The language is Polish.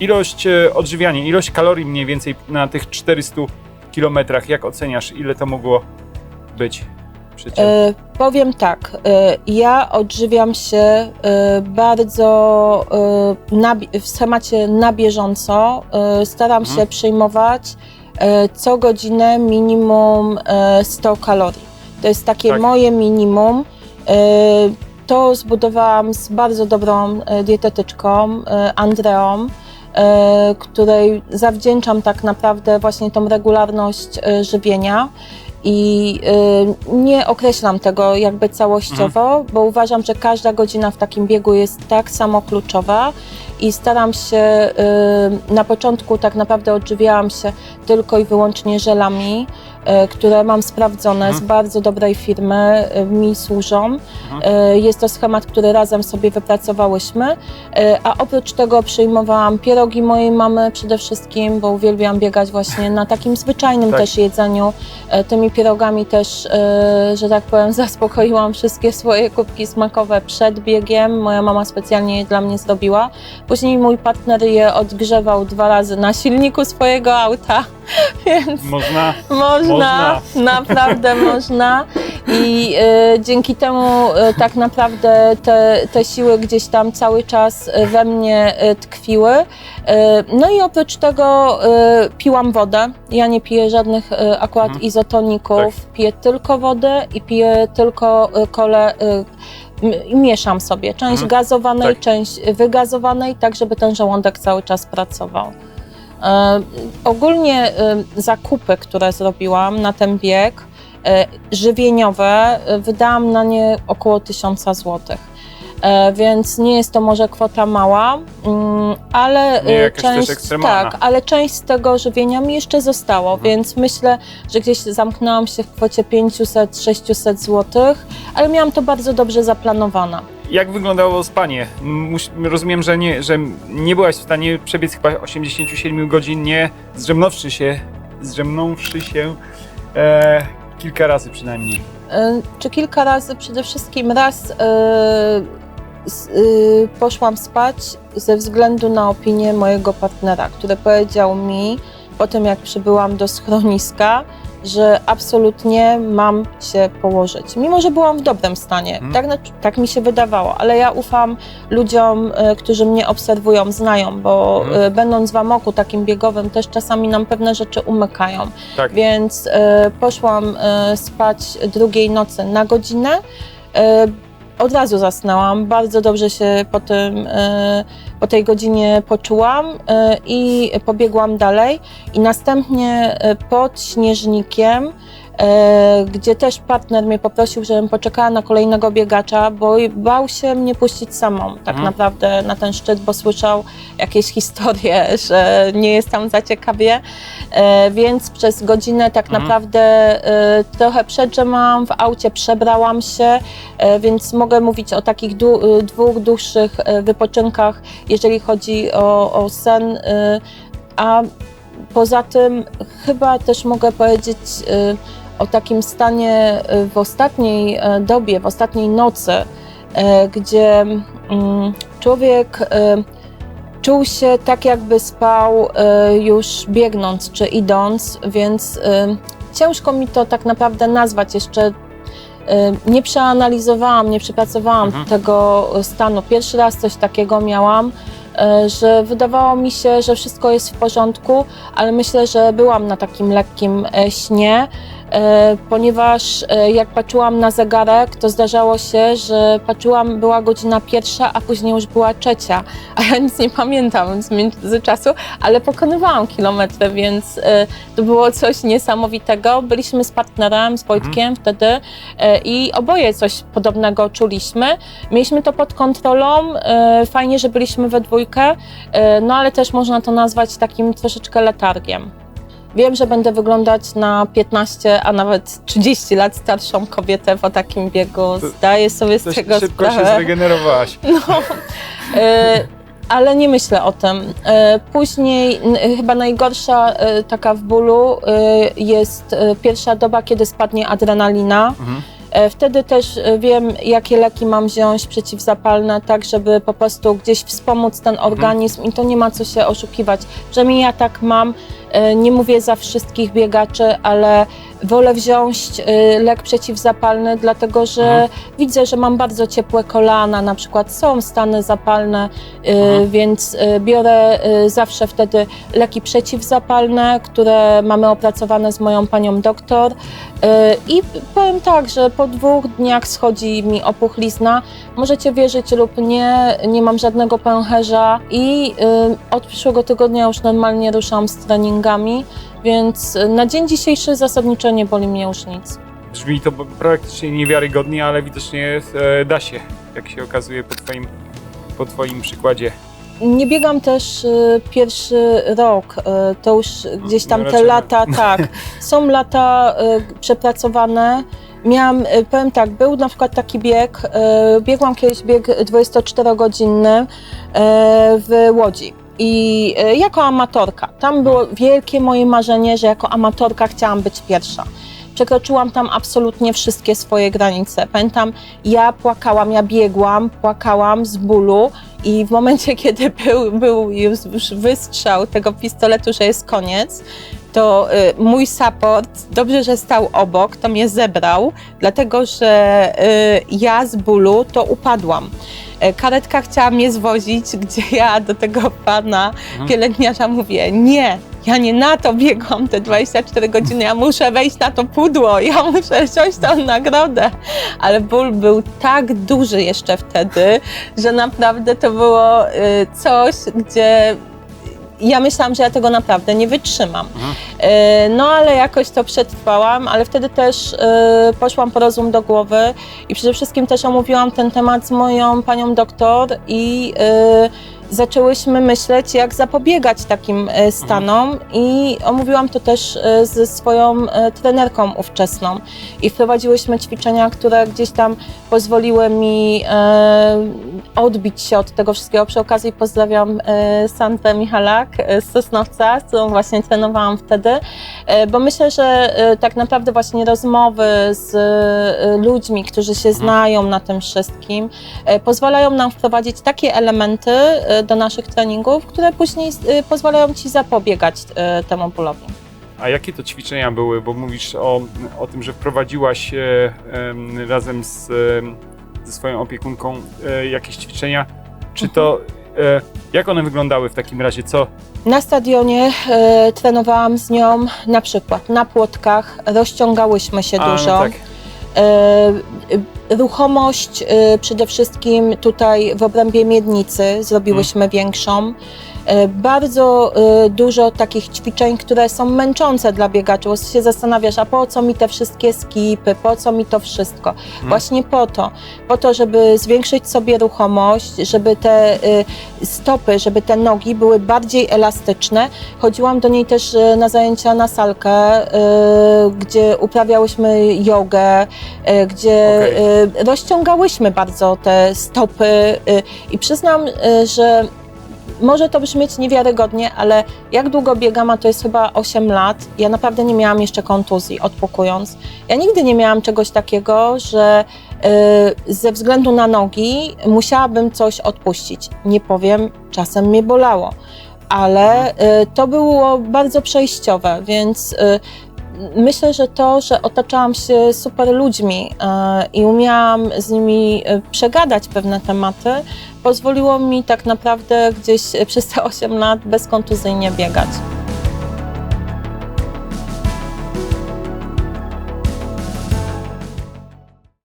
ilość e, odżywiania, ilość kalorii mniej więcej na tych 400 kilometrach, jak oceniasz, ile to mogło być? E, powiem tak, e, ja odżywiam się e, bardzo e, na, w schemacie na bieżąco. E, staram Mhm. się przyjmować e, co godzinę minimum e, 100 kalorii. To jest takie Tak. moje minimum. E, to zbudowałam z bardzo dobrą e, dietetyczką, e, Andreą, której zawdzięczam tak naprawdę właśnie tą regularność e, żywienia. I y, nie określam tego jakby całościowo, bo uważam, że każda godzina w takim biegu jest tak samo kluczowa i staram się, y, na początku tak naprawdę odżywiałam się tylko i wyłącznie żelami, y, które mam sprawdzone Mhm. z bardzo dobrej firmy, y, mi służą. Mhm. Jest to schemat, który razem sobie wypracowałyśmy, a oprócz tego przyjmowałam pierogi mojej mamy przede wszystkim, bo uwielbiam biegać właśnie na takim zwyczajnym Tak. też jedzeniu, Tymi pierogami też, że tak powiem, zaspokoiłam wszystkie swoje kubki smakowe przed biegiem. Moja mama specjalnie je dla mnie zrobiła. Później mój partner je odgrzewał dwa razy na silniku swojego auta, więc Można, można, naprawdę można. I e, dzięki temu e, tak naprawdę te, te siły gdzieś tam cały czas e, we mnie tkwiły. No i oprócz tego piłam wodę. Ja nie piję żadnych e, akurat Mhm. izotoników. Tak. Piję tylko wodę i piję tylko e, kole. Mieszam sobie część Mhm. gazowanej, Tak. część wygazowanej, tak żeby ten żołądek cały czas pracował. E, ogólnie e, zakupy, które zrobiłam na ten bieg, e, żywieniowe, e, wydałam na nie około 1000 zł. E, Więc nie jest to może kwota mała, mm, ale e, część, tak, ale część z tego żywienia mi jeszcze zostało, Mhm. więc myślę, że gdzieś zamknęłam się w kwocie 500-600 zł, ale miałam to bardzo dobrze zaplanowane. Jak wyglądało spanie? Rozumiem, że nie, że nie byłaś w stanie przebiec chyba 87 godzin, nie zdrzemnąwszy się, zdrzemnąwszy się e, kilka razy przynajmniej. Y, Czy kilka razy, przede wszystkim raz y, y, poszłam spać ze względu na opinię mojego partnera, który powiedział mi po tym, jak przybyłam do schroniska, że absolutnie mam się położyć. Mimo, że byłam w dobrym stanie. Mhm. Tak, tak mi się wydawało, ale ja ufam ludziom, y, którzy mnie obserwują, znają, bo y, będąc w amoku takim biegowym, też czasami nam pewne rzeczy umykają. Tak. Więc e, poszłam e, spać drugiej nocy na godzinę. Od razu zasnęłam, bardzo dobrze się po, tym, e, po tej godzinie poczułam e, i pobiegłam dalej. I następnie e, pod śnieżnikiem, gdzie też partner mnie poprosił, żebym poczekała na kolejnego biegacza, bo bał się mnie puścić samą tak Mhm. naprawdę na ten szczyt, bo słyszał jakieś historie, że nie jest tam za ciekawie. E, więc przez godzinę tak Mhm. naprawdę e, trochę przedrzemałam w aucie, przebrałam się, e, więc mogę mówić o takich e, dwóch dłuższych e, wypoczynkach, jeżeli chodzi o, o sen. e, a poza tym chyba też mogę powiedzieć e, o takim stanie e, w ostatniej e, dobie, w ostatniej nocy, e, gdzie mm, człowiek czuł się tak, jakby spał już biegnąc czy idąc, więc ciężko mi to tak naprawdę nazwać. Jeszcze nie przeanalizowałam, nie przepracowałam Mhm. tego stanu. Pierwszy raz coś takiego miałam, że wydawało mi się, że wszystko jest w porządku, ale myślę, że byłam na takim lekkim śnie. E, Ponieważ e, jak patrzyłam na zegarek, to zdarzało się, że patrzyłam, była godzina pierwsza, a później już była trzecia a ja nic nie pamiętam z międzyczasu, ale pokonywałam kilometry, więc e, to było coś niesamowitego. Byliśmy z partnerem, z Wojtkiem wtedy e, i oboje coś podobnego czuliśmy. Mieliśmy to pod kontrolą, fajnie, że byliśmy we dwójkę, no ale też można to nazwać takim troszeczkę letargiem. Wiem, że będę wyglądać na 15, a nawet 30 lat starszą kobietę po takim biegu. Zdaję sobie z Dość tego szybko się sprawę. zregenerowałaś. No, e, ale nie myślę o tym. E, Później chyba najgorsza e, taka w bólu jest pierwsza doba, kiedy spadnie adrenalina. Mhm. E, Wtedy też e, wiem, jakie leki mam wziąć przeciwzapalne, tak żeby po prostu gdzieś wspomóc ten organizm i to nie ma co się oszukiwać. Przynajmniej ja tak mam, nie mówię za wszystkich biegaczy, ale wolę wziąć e, lek przeciwzapalny, dlatego że Mhm. widzę, że mam bardzo ciepłe kolana, na przykład są stany zapalne, e, Mhm. więc e, biorę zawsze wtedy leki przeciwzapalne, które mamy opracowane z moją panią doktor. I powiem tak, że po dwóch dniach schodzi mi opuchlizna. Możecie wierzyć lub nie, nie mam żadnego pęcherza i y, od przyszłego tygodnia już normalnie ruszam z treningami, więc y, na dzień dzisiejszy zasadniczo nie boli mnie już nic. Brzmi to praktycznie niewiarygodnie, ale widocznie e, da się, jak się okazuje po twoim, po twoim przykładzie. Nie biegam też y, pierwszy rok, y, to już gdzieś tam te Raczej- lata, tak, są lata y, przepracowane. Miałam, y, powiem tak, był na przykład taki bieg, y, biegłam kiedyś bieg 24-godzinny y, w Łodzi. I y, jako amatorka, tam było wielkie moje marzenie, że jako amatorka chciałam być pierwsza. Przekroczyłam tam absolutnie wszystkie swoje granice. Pamiętam, ja płakałam, ja biegłam, płakałam z bólu i w momencie, kiedy był, był już wystrzał tego pistoletu, że jest koniec, to y, mój support, dobrze, że stał obok, to mnie zebrał, dlatego że y, ja z bólu to upadłam. E, Karetka chciała mnie zwozić, gdzie ja do tego pana Mhm. pielęgniarza mówię, nie, ja nie na to biegłam te 24 godziny, ja muszę wejść na to pudło, ja muszę wziąć tą nagrodę. Ale ból był tak duży jeszcze wtedy, że naprawdę to było y, coś, gdzie ja myślałam, że ja tego naprawdę nie wytrzymam. Mhm. E, No ale jakoś to przetrwałam, ale wtedy też e, poszłam po rozum do głowy i przede wszystkim też omówiłam ten temat z moją panią doktor i zaczęłyśmy myśleć, jak zapobiegać takim e, stanom i omówiłam to też e, ze swoją e, trenerką ówczesną. I wprowadziłyśmy ćwiczenia, które gdzieś tam pozwoliły mi odbić się od tego wszystkiego. Przy okazji pozdrawiam Sandrę Michalak z Sosnowca, z którą właśnie trenowałam wtedy, bo myślę, że tak naprawdę właśnie rozmowy z ludźmi, którzy się znają na tym wszystkim, pozwalają nam wprowadzić takie elementy do naszych treningów, które później e, pozwalają Ci zapobiegać e, temu bólowi. A jakie to ćwiczenia były? Bo mówisz o, o tym, że wprowadziłaś e, em, razem z, ze swoją opiekunką e, jakieś ćwiczenia. Czy to, e, jak one wyglądały w takim razie? Co? Na stadionie trenowałam z nią na przykład na płotkach, rozciągałyśmy się A, no dużo. tak. E, y, ruchomość y, przede wszystkim tutaj w obrębie miednicy zrobiłyśmy większą. E, Bardzo y, dużo takich ćwiczeń, które są męczące dla biegaczy, bo się zastanawiasz, a po co mi te wszystkie skipy, po co mi to wszystko? Właśnie po to, po to, żeby zwiększyć sobie ruchomość, żeby te y, stopy, żeby te nogi były bardziej elastyczne. Chodziłam do niej też na zajęcia na salkę, gdzie uprawiałyśmy jogę, gdzie y, rozciągałyśmy bardzo te stopy i przyznam, że może to brzmieć niewiarygodnie, ale jak długo biegam, a to jest chyba 8 lat, ja naprawdę nie miałam jeszcze kontuzji odpukując. Ja nigdy nie miałam czegoś takiego, że y, ze względu na nogi musiałabym coś odpuścić. Nie powiem, czasem mnie bolało, ale y, to było bardzo przejściowe, więc y, myślę, że to, że otaczałam się super ludźmi y, i umiałam z nimi y, przegadać pewne tematy, pozwoliło mi tak naprawdę gdzieś przez te 8 lat bezkontuzyjnie biegać.